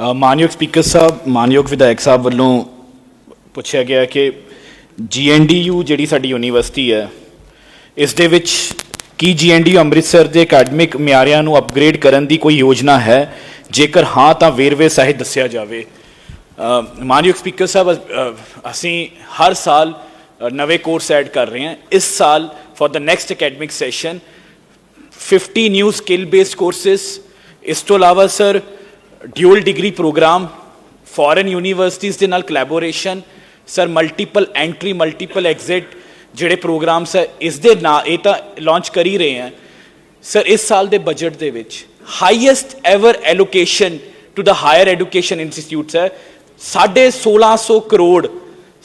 ਮਾਨਯੋਗ ਸਪੀਕਰ ਸਾਹਿਬ, ਮਾਨਯੋਗ ਵਿਧਾਇਕ ਸਾਹਿਬ ਵੱਲੋਂ ਪੁੱਛਿਆ ਗਿਆ ਕਿ ਜੀਐਨਡੀਯੂ ਜਿਹੜੀ ਸਾਡੀ ਯੂਨੀਵਰਸਿਟੀ ਹੈ, ਇਸ ਦੇ ਵਿੱਚ ਕੀ ਜੀਐਨਡੀਯੂ ਅੰਮ੍ਰਿਤਸਰ ਦੇ ਅਕੈਡਮਿਕ ਮਿਆਰਿਆਂ ਨੂੰ ਅਪਗ੍ਰੇਡ ਕਰਨ ਦੀ ਕੋਈ ਯੋਜਨਾ ਹੈ? ਜੇਕਰ ਹਾਂ, ਤਾਂ ਵੇਰਵੇ ਸਹਿਤ ਦੱਸਿਆ ਜਾਵੇ। ਮਾਨਯੋਗ ਸਪੀਕਰ ਸਾਹਿਬ ਅਸੀਂ ਹਰ ਸਾਲ ਨਵੇਂ ਕੋਰਸ ਐਡ ਕਰ ਰਹੇ ਹਾਂ। ਇਸ ਸਾਲ for the next academic session 50 new skill based courses ਇਸ ਤੋਂ ਇਲਾਵਾ sir dual degree programme foreign universities ਦੇ ਨਾਲ collaboration sir multiple entry multiple exit ਜਿਹੜੇ ਪ੍ਰੋਗਰਾਮਸ ਹੈ, ਇਸ ਦੇ ਨਾਲ ਇਹ ਤਾਂ ਲਾਂਚ ਕਰ ਹੀ ਰਹੇ ਹਾਂ। ਸਰ ਇਸ ਸਾਲ ਦੇ ਬਜਟ ਦੇ ਵਿੱਚ highest ever allocation to the higher education institutes ਹੈ। 1650 ਕਰੋੜ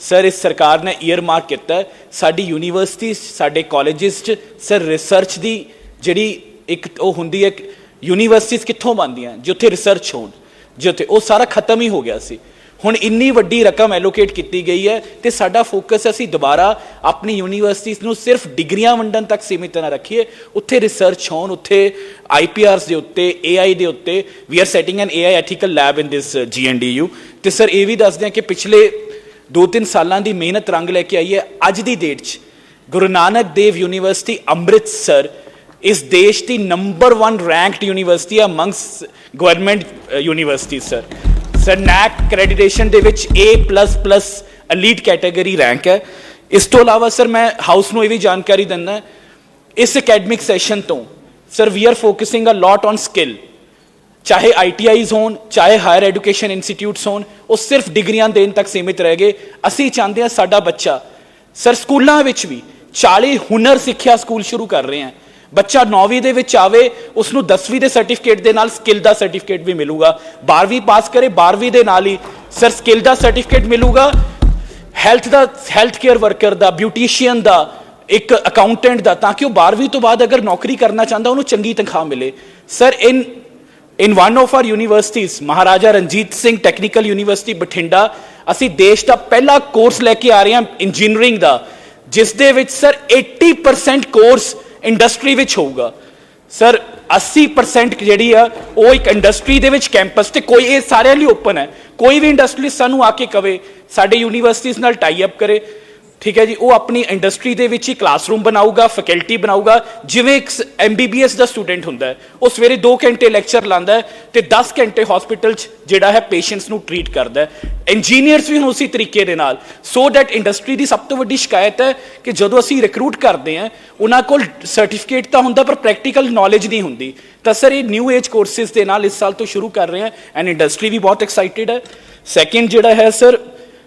ਸਰ ਇਸ ਸਰਕਾਰ ਨੇ ਈਅਰ ਮਾਰਕ ਕੀਤਾ ਸਾਡੀ ਯੂਨੀਵਰਸਿਟੀ ਸਾਡੇ ਕਾਲਜਿਸ ਚ ਸਰ ਰਿਸਰਚ ਦੀ ਜਿਹੜੀ ਇੱਕ ਉਹ ਹੁੰਦੀ ਹੈ ਯੂਨੀਵਰਸਿਟੀਜ਼ ਕਿੱਥੋਂ ਬਣਦੀਆਂ? ਜਿੱਥੇ ਰਿਸਰਚ ਹੋਣ ਜਿੱਥੇ ਉਹ ਸਾਰਾ ਖਤਮ ਹੀ ਹੋ ਗਿਆ ਸੀ। ਹੁਣ ਇੰਨੀ ਵੱਡੀ ਰਕਮ ਐਲੋਕੇਟ ਕੀਤੀ ਗਈ ਹੈ ਤੇ ਸਾਡਾ ਫੋਕਸ ਅਸੀਂ ਦੁਬਾਰਾ ਆਪਣੀ ਯੂਨੀਵਰਸਿਟੀਜ਼ ਨੂੰ ਸਿਰਫ ਡਿਗਰੀਆਂ ਵੰਡਣ ਤੱਕ ਸੀਮਿਤ ਨਾ ਰੱਖੀਏ। ਉੱਥੇ ਰਿਸਰਚ ਹੋਣ, ਉੱਥੇ ਆਈਪੀਆਰਸ ਦੇ ਉੱਤੇ ਏਆਈ ਦੇ ਉੱਤੇ we are setting an AI ethical lab in this GNDU ਤੇ ਸਰ ਇਹ ਵੀ ਦੱਸਦੇ ਹਾਂ ਕਿ ਪਿਛਲੇ 2-3 ਸਾਲਾਂ ਦੀ ਮਿਹਨਤ ਰੰਗ ਲੈ ਕੇ ਆਈ ਹੈ। ਅੱਜ ਦੀ ਡੇਟ 'ਚ ਗੁਰੂ ਨਾਨਕ ਦੇਵ ਯੂਨੀਵਰਸਿਟੀ ਅੰਮ੍ਰਿਤਸਰ ਇਸ ਦੇਸ਼ ਦੀ ਨੰਬਰ 1 ਰੈਂਕਡ ਯੂਨੀਵਰਸਿਟੀ ਹੈ amongst government university sir sir NAAC accreditation ਦੇ ਵਿੱਚ A++ ਐਲੀਟ ਕੈਟਾਗਰੀ ਰੈਂਕ ਹੈ ਇਸ ਤੋਂ ਇਲਾਵਾ ਸਰ ਮੈਂ ਹਾਊਸ ਨੂੰ ਇਹ ਵੀ ਜਾਣਕਾਰੀ ਦਿੰਦਾ ਇਸ ਅਕੈਡਮਿਕ ਸੈਸ਼ਨ ਤੋਂ sir we are focusing a lot on skill ਚਾਹੇ ਆਈਟੀਆਈਜ਼ ਹੋਣ ਚਾਹੇ ਹਾਇਰ ਐਜੂਕੇਸ਼ਨ ਇੰਸਟੀਟਿਊਟਸ ਹੋਣ ਉਹ ਸਿਰਫ ਡਿਗਰੀਆਂ ਦੇਣ ਤੱਕ ਸੀਮਿਤ ਰਹਿ ਗਏ ਅਸੀਂ ਚਾਹੁੰਦੇ ਹਾਂ ਸਾਡਾ ਬੱਚਾ ਸਰ ਸਕੂਲਾਂ ਵਿੱਚ ਵੀ 40 ਹੁਨਰ ਸਿੱਖਿਆ ਸਕੂਲ ਸ਼ੁਰੂ ਕਰ ਰਹੇ ਹਾਂ ਬੱਚਾ 9ਵੀਂ ਦੇ ਵਿੱਚ ਆਵੇ ਉਸ ਨੂੰ 10ਵੀਂ ਦੇ ਸਰਟੀਫਿਕੇਟ ਦੇ ਨਾਲ ਸਕਿੱਲ ਦਾ ਸਰਟੀਫਿਕੇਟ ਵੀ ਮਿਲੂਗਾ। 12ਵੀਂ ਪਾਸ ਕਰੇ 12ਵੀਂ ਦੇ ਨਾਲ ਹੀ ਸਰ ਸਕਿੱਲ ਦਾ ਸਰਟੀਫਿਕੇਟ ਮਿਲੂਗਾ। ਹੈਲਥ ਦਾ ਹੈਲਥ ਕੇਅਰ ਵਰਕਰ ਦਾ ਬਿਊਟੀਸ਼ੀਅਨ ਦਾ, ਇੱਕ ਅਕਾਊਂਟੈਂਟ ਦਾ, ਤਾਂ ਕਿ ਉਹ 12ਵੀਂ ਤੋਂ ਬਾਅਦ ਅਗਰ ਨੌਕਰੀ ਕਰਨਾ ਚਾਹੁੰਦਾ, ਉਹਨੂੰ ਚੰਗੀ ਤਨਖਾਹ ਮਿਲੇ। Sir in in one of our universities Maharaja Ranjit Singh technical university Bathinda, ਅਸੀਂ ਦੇਸ਼ ਦਾ ਪਹਿਲਾ ਕੋਰਸ ਲੈ ਕੇ ਆ ਰਹੇ ਹਾਂ ਇੰਜੀਨੀਅਰਿੰਗ ਦਾ, ਜਿਸ ਦੇ ਵਿੱਚ ਸਰ 80% ਕੋਰਸ ਇੰਡਸਟਰੀ ਵਿੱਚ ਹੋਊਗਾ। ਸਰ 80% ਜਿਹੜੀ ਆ, ਉਹ ਇੱਕ ਇੰਡਸਟਰੀ ਦੇ ਵਿੱਚ ਕੈਂਪਸ ਤੇ ਕੋਈ, ਇਹ ਸਾਰਿਆਂ ਲਈ ਓਪਨ ਹੈ। ਕੋਈ ਵੀ ਇੰਡਸਟਰੀ ਸਾਨੂੰ ਆ ਕੇ ਕਵੇ, ਸਾਡੇ ਯੂਨੀਵਰਸਿਟੀਜ਼ ਨਾਲ ਟਾਈ ਅਪ ਕਰੇ। ਠੀਕ ਹੈ ਜੀ, ਉਹ ਆਪਣੀ ਇੰਡਸਟਰੀ ਦੇ ਵਿੱਚ ਹੀ ਕਲਾਸਰੂਮ ਬਣਾਊਗਾ ਫੈਕਲਟੀ ਬਣਾਊਗਾ, ਜਿਵੇਂ ਇੱਕ ਐਮਬੀਬੀਐਸ ਦਾ ਸਟੂਡੈਂਟ ਹੁੰਦਾ ਹੈ, ਉਹ ਸਵੇਰੇ 2 ਘੰਟੇ ਲੈਕਚਰ ਲਾਉਂਦਾ ਹੈ ਤੇ 10 ਘੰਟੇ ਹਸਪੀਟਲ 'ਚ ਜਿਹੜਾ ਹੈ ਪੇਸ਼ੈਂਟਸ ਨੂੰ ਟਰੀਟ ਕਰਦਾ ਹੈ। ਇੰਜੀਨੀਅਰਸ ਵੀ ਹੁਣ ਉਸੇ ਤਰੀਕੇ ਦੇ ਨਾਲ ਸੋ ਦੈਟ ਇੰਡਸਟਰੀ ਦੀ ਸਭ ਤੋਂ ਵੱਡੀ ਸ਼ਿਕਾਇਤ ਹੈ ਕਿ ਜਦੋਂ ਅਸੀਂ ਰਿਕਰੂਟ ਕਰਦੇ ਹਾਂ, ਉਹਨਾਂ ਕੋਲ ਸਰਟੀਫਿਕੇਟ ਤਾਂ ਹੁੰਦਾ ਪਰ ਪ੍ਰੈਕਟੀਕਲ ਨੌਲੇਜ ਨਹੀਂ ਹੁੰਦੀ। ਤਾਂ ਸਰ, ਇਹ ਨਿਊ ਏਜ ਕੋਰਸਿਸ ਦੇ ਨਾਲ ਇਸ ਸਾਲ ਤੋਂ ਸ਼ੁਰੂ ਕਰ ਰਹੇ ਹਾਂ ਐਂਡ ਇੰਡਸਟਰੀ ਵੀ ਬਹੁਤ ਐਕਸਾਈਟਿਡ ਹੈ। ਸੈਕਿੰਡ ਜਿਹੜਾ ਹੈ ਸਰ